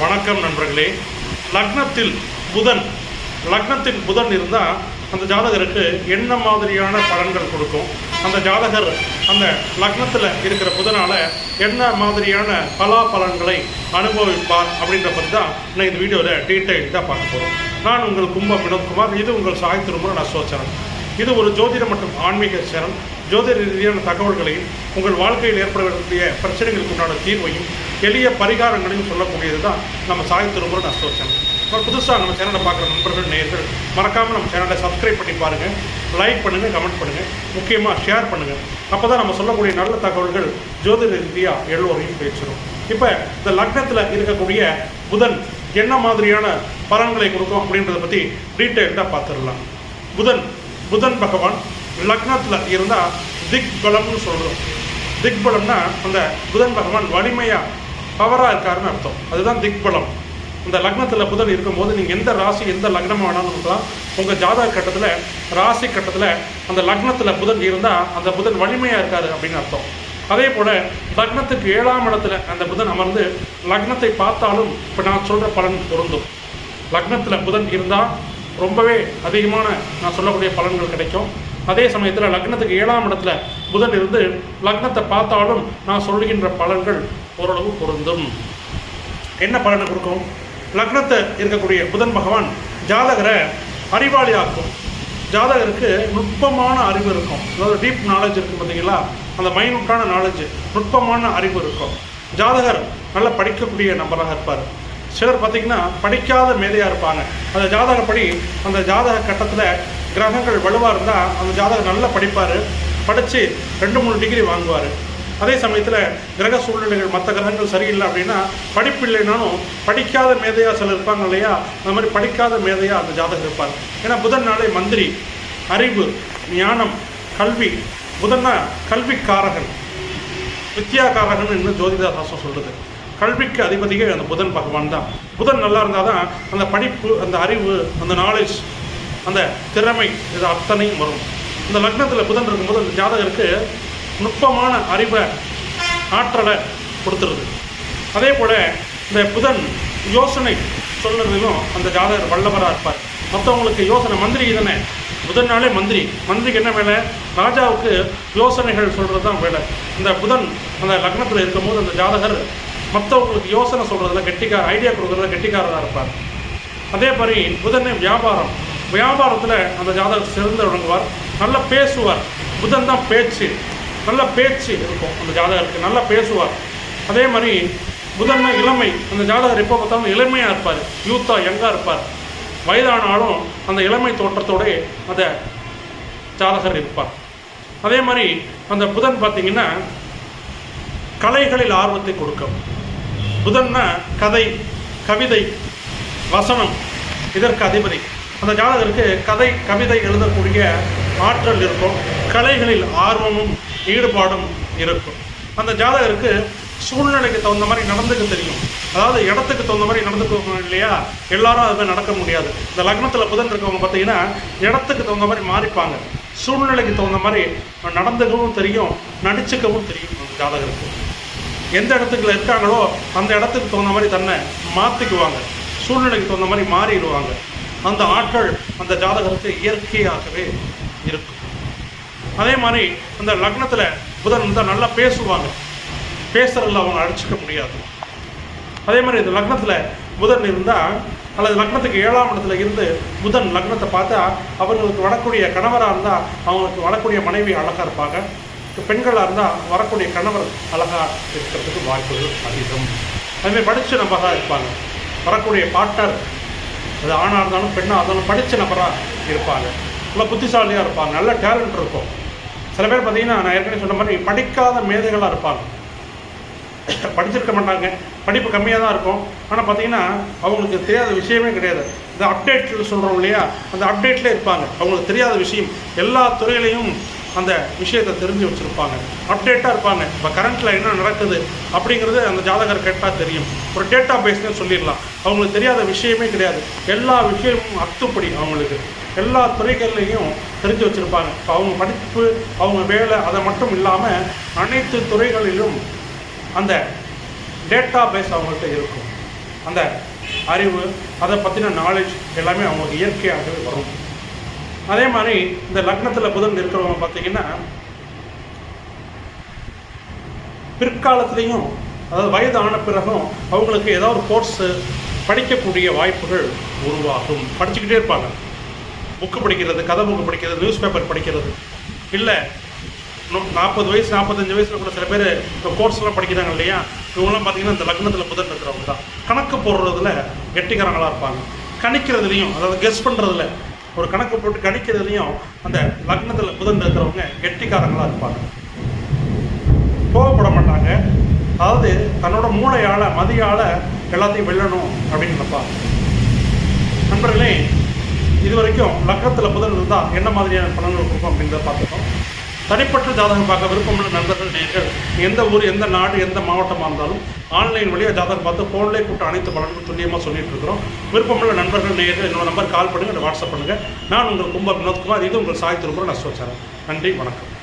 வணக்கம் நண்பர்களே. லக்னத்தில் புதன் லக்னத்தில் புதன் இருந்தால் அந்த ஜாதகருக்கு என்ன மாதிரியான பலன்கள் கொடுக்கும்? அந்த ஜாதகர் அந்த லக்னத்தில் இருக்கிற புதனால் என்ன மாதிரியான பலா பலன்களை அனுபவிப்பார் அப்படின்ற பற்றி தான் நான் இந்த வீடியோவில் டீட்டெயில்டாக பார்க்க போகிறோம் நான் உங்கள் கும்பம் வினோத்குமார் இது உங்கள் சாய் நான் சோச்சரன் இது ஒரு ஜோதிடம் மற்றும் ஆன்மீக சேனல். ஜோதிட ரீதியான தகவல்களையும் உங்கள் வாழ்க்கையில் ஏற்படக்கூடிய பிரச்சனைகளுக்கு உண்டான தீர்வையும் எளிய பரிகாரங்களையும் சொல்லக்கூடியது தான் நம்ம சாய் திருமுறை அசோச்சரன் இப்போ புதுசாக நம்ம சேனலை பார்க்குற நண்பர்கள் நேர்கள் மறக்காமல் நம்ம சேனலை சப்ஸ்கிரைப் பண்ணி பாருங்கள் லைக் பண்ணுங்கள் கமெண்ட் பண்ணுங்கள் முக்கியமாக ஷேர் பண்ணுங்கள் அப்போ தான் நம்ம சொல்லக்கூடிய நல்ல தகவல்கள் ஜோதிட ரீதியாக எல்லோரையும் பேசுகிறோம் இப்போ இந்த லக்னத்தில் இருக்கக்கூடிய புதன் என்ன மாதிரியான பலன்களை கொடுக்கும் அப்படின்றத பற்றி டீட்டெயில்டாக பார்த்துடலாம். புதன் புதன் பகவான் லக்னத்தில் இருந்தால் திக் பலம்னு சொல்கிறோம் திக் பலம்னா அந்த புதன் பகவான் வலிமையாக பவராக இருக்காருன்னு அர்த்தம். அதுதான் திக் பலம் இந்த லக்னத்தில் புதன் இருக்கும்போது நீங்கள் எந்த ராசி எந்த லக்னம் வேணாலும் இருக்கலாம். உங்கள் ஜாதக கட்டத்தில் ராசி கட்டத்தில் அந்த லக்னத்தில் புதன் இருந்தால் அந்த புதன் வலிமையாக இருக்காரு அப்படின்னு அர்த்தம். அதே போல் லக்னத்துக்கு ஏழாம் இடத்துல அந்த புதன் அமர்ந்து லக்னத்தை பார்த்தாலும் இப்போ நான் சொல்கிற பலன் பொருந்தும். லக்னத்தில் புதன் இருந்தால் ரொம்பவே அதிகமான நான் சொல்லக்கூடிய பலன்கள் கிடைக்கும். அதே சமயத்தில் லக்னத்துக்கு ஏழாம் இடத்துல புதன் இருந்து லக்னத்தை பார்த்தாலும் நான் சொல்கின்ற பலன்கள் ஓரளவு பொருந்தும். என்ன பலனை கொடுக்கும்? லக்னத்தை இருக்கக்கூடிய புதன் பகவான் ஜாதகரை அறிவாளியாக்கும். ஜாதகருக்கு நுட்பமான அறிவு இருக்கும். அதாவது டீப் நாலேஜ் இருக்கும் பார்த்தீங்களா? அந்த மைனூட்டான நாலேஜ் நுட்பமான அறிவு இருக்கும். ஜாதகர் நல்லா படிக்கக்கூடிய நபராக இருப்பார். சிலர் பார்த்திங்கன்னா படிக்காத மேதையாக இருப்பாங்க. அந்த ஜாதகப்படி அந்த ஜாதக கட்டத்தில் கிரகங்கள் வலுவாக இருந்தால் அந்த ஜாதகர் நல்லா படிப்பார். படித்து ரெண்டு மூணு டிகிரி வாங்குவார். அதே சமயத்தில் கிரக சூழ்நிலைகள் மற்ற கிரகங்கள் சரியில்லை அப்படின்னா படிப்பு இல்லைனாலும் படிக்காத மேதையாக சிலர் இருப்பாங்க இல்லையா? அந்த மாதிரி படிக்காத மேதையாக அந்த ஜாதகம் இருப்பார். ஏன்னா புதன் நாளே மந்திரி அறிவு ஞானம் கல்வி. புதன்னா கல்விக்காரகன். வித்யாகாரகன் இன்னும் ஜோதிட சாஸ்திரம் சொல்கிறது கல்விக்கு அதிபதியே அந்த புதன் பகவான் தான். புதன் நல்லா இருந்தால் தான் அந்த படிப்பு அந்த அறிவு அந்த நாலேஜ் அந்த திறமை இது அத்தனையும் வரும். இந்த லக்னத்தில் புதன் இருக்கும்போது அந்த ஜாதகருக்கு நுட்பமான அறிவை ஆற்றலை கொடுத்துருது. அதே போல் இந்த புதன் யோசனை சொல்கிறதிலும் அந்த ஜாதகர் வல்லவராக இருப்பார். மற்றவங்களுக்கு யோசனை மந்திரி தானே. புதன் நாளே மந்திரி. மந்திரிக்கு என்ன வேலை? ராஜாவுக்கு யோசனைகள் சொல்கிறது தான் வேலை. இந்த புதன் அந்த லக்னத்தில் இருக்கும்போது அந்த ஜாதகர் மற்றவங்களுக்கு யோசனை சொல்கிறதுல கெட்டிக்கார ஐடியா கொடுக்குறதுல கெட்டிக்காரராக இருப்பார். அதே மாதிரி புதனே வியாபாரம். வியாபாரத்தில் அந்த ஜாதகர் சிறந்து விளங்குவார். நல்லா பேசுவார். புதன் தான் பேச்சு. நல்ல பேச்சு இருக்கும் அந்த ஜாதகருக்கு நல்லா பேசுவார். அதே மாதிரி புதன்மை இளமை அந்த ஜாதகர் எப்போ பார்த்தாலும் இளமையாக இருப்பார். யூத்தாக யங்காக இருப்பார். வயதானாலும் அந்த இளமை தோற்றத்தோட அந்த ஜாதகர் இருப்பார். அதே மாதிரி அந்த புதன் பார்த்திங்கன்னா கலைகளில் ஆர்வத்தை கொடுக்கும். புதன்னா கதை கவிதை வசனம் இதற்கு அதிபதி. அந்த ஜாதகருக்கு கதை கவிதை எழுதக்கூடிய ஆற்றல் இருக்கும் கலைகளில் ஆர்வமும் ஈடுபாடும் இருக்கும். அந்த ஜாதகருக்கு சூழ்நிலைக்கு தகுந்த மாதிரி நடந்துக்க தெரியும். அதாவது இடத்துக்கு தகுந்த மாதிரி நடந்துக்கணும் இல்லையா? எல்லாரும் அது மாதிரி நடக்க முடியாது. இந்த லக்னத்தில் புதன் இருக்கவங்க பார்த்தீங்கன்னா இடத்துக்கு தகுந்த மாதிரி மாறிப்பாங்க. சூழ்நிலைக்கு தகுந்த மாதிரி நடந்துக்கவும் தெரியும் நடிச்சுக்கவும் தெரியும் அந்த ஜாதகருக்கு. எந்த இடத்துக்குள்ள இருக்காங்களோ அந்த இடத்துக்கு தகுந்த மாதிரி தன்னை மாற்றிக்குவாங்க சூழ்நிலைக்கு தகுந்த மாதிரி மாறிடுவாங்க. அந்த ஆற்றல் அந்த ஜாதகருக்கு இயற்கையாகவே இருக்கும். அதே மாதிரி அந்த லக்னத்தில் புதன் இருந்தால் நல்லா பேசுவாங்க. பேசுறதுல அவங்க அழைச்சிக்க முடியாது. அதே மாதிரி இந்த லக்னத்தில் புதன் இருந்தால் அல்லது லக்னத்துக்கு ஏழாம் இடத்துல இருந்து புதன் லக்னத்தை பார்த்தா அவங்களுக்கு வரக்கூடிய கணவராக இருந்தால் அவங்களுக்கு வரக்கூடிய மனைவி அழகாக இருப்பாங்க. பெண்களாக இருந்தால் வரக்கூடிய கணவர் அழகாக இருக்கிறதுக்கு வாய்ப்புகள் அதிகம். அதுமாதிரி படித்த நபராக இருப்பாங்க. வரக்கூடிய பாட்டர் அது ஆணாக இருந்தாலும் பெண்ணாக இருந்தாலும் படித்த நபராக இருப்பாங்க. நல்லா புத்திசாலியாக இருப்பாங்க. நல்ல டேலண்ட் இருக்கும். சில பேர் பார்த்தீங்கன்னா நான் ஏற்கனவே சொன்ன மாதிரி படிக்காத மேதைகளாக இருப்பாங்க. படிச்சிருக்க மாட்டாங்க. படிப்பு கம்மியாக தான் இருக்கும். ஆனால் பார்த்தீங்கன்னா அவங்களுக்கு தெரியாத விஷயமே கிடையாது. இந்த அப்டேட்டில் சொல்கிறோம் இல்லையா? அந்த அப்டேட்லேயே இருப்பாங்க. அவங்களுக்கு தெரியாத விஷயம். எல்லா துறையிலையும் அந்த விஷயத்தை தெரிஞ்சு வச்சுருப்பாங்க. அப்டேட்டாக இருப்பாங்க. இப்போ கரண்ட்டில் என்ன நடக்குது அப்படிங்கிறது அந்த ஜாதகர் கேட்டால் தெரியும். ஒரு டேட்டா பேஸ்னே சொல்லிடலாம். அவங்களுக்கு தெரியாத விஷயமே கிடையாது. எல்லா விஷயமும் அத்துப்படி அவங்களுக்கு. எல்லா துறைகள்லையும் தெரிஞ்சு வச்சுருப்பாங்க. இப்போ அவங்க படிப்பு அவங்க வேலை அதை மட்டும் இல்லாமல் அனைத்து துறைகளிலும் அந்த டேட்டா பேஸ் அவங்கள்ட்ட இருக்கும். அந்த அறிவு அதை பற்றின நாலேஜ் எல்லாமே அவங்களுக்கு இயற்கையாகவே வரும். அதே மாதிரி இந்த லக்னத்தில் புதன் இருக்கிறவங்க பார்த்தீங்கன்னா பிற்காலத்துலேயும் அதாவது வயது ஆன பிறகும் அவங்களுக்கு ஏதாவது ஒரு கோர்ஸு படிக்கக்கூடிய வாய்ப்புகள் உருவாகும். படிச்சுக்கிட்டே இருப்பாங்க. புக்கு படிக்கிறது கதை புக்கு படிக்கிறது நியூஸ் பேப்பர் படிக்கிறது. இல்லை நாற்பது வயசு நாற்பத்தஞ்சு வயசில் கூட சில பேர் இப்போ கோர்ஸ்லாம் படிக்கிறாங்க இல்லையா? இவங்களாம் பார்த்தீங்கன்னா இந்த லக்னத்தில் புதன் இருக்கிறவங்க தான். கணக்கு போடுறதுல கெட்டிக்காரங்களாக இருப்பாங்க. கணிக்கிறதுலையும் அதாவது கெஸ் பண்ணுறதுல ஒரு கணக்கு போட்டு கணிக்கிறதுலையும் அந்த லக்னத்தில் புதன் இருக்கிறவங்க கெட்டிக்காரங்களாக இருப்பாங்க. கோவப்பட மாட்டாங்க. அதாவது தன்னோட மூளையால் மதியால் எல்லாத்தையும் வெல்லணும் அப்படின்னு நினைப்பாங்க. நண்பர்களே இது வரைக்கும் லக்னத்தில் புதன் இருந்தால் என்ன மாதிரியான பலன்கள் கொடுக்கும் அப்படின்றத பார்த்துட்டோம் தனிப்பட்ட ஜாதகம் பார்க்க விருப்பமுள்ள நண்பர்கள் நேர்கள் எந்த ஊர் எந்த நாடு எந்த மாவட்டமாக இருந்தாலும் ஆன்லைன் வழியாக ஜாதகம் பார்த்து ஃபோன்லேயே கூப்பிட்டு அனைத்து பலன்களும் துல்லியமாக சொல்லிட்டு இருக்கிறோம். விருப்பமுள்ள நண்பர்கள் நேர்கள் என்னோட நம்பர் கால் பண்ணுங்கள் வாட்ஸ்அப் பண்ணுங்கள் நான் உங்கள் கும்ப வினோத்குமார் இது உங்கள் சாய் நான் நஸ்வச்சாரம் நன்றி வணக்கம்.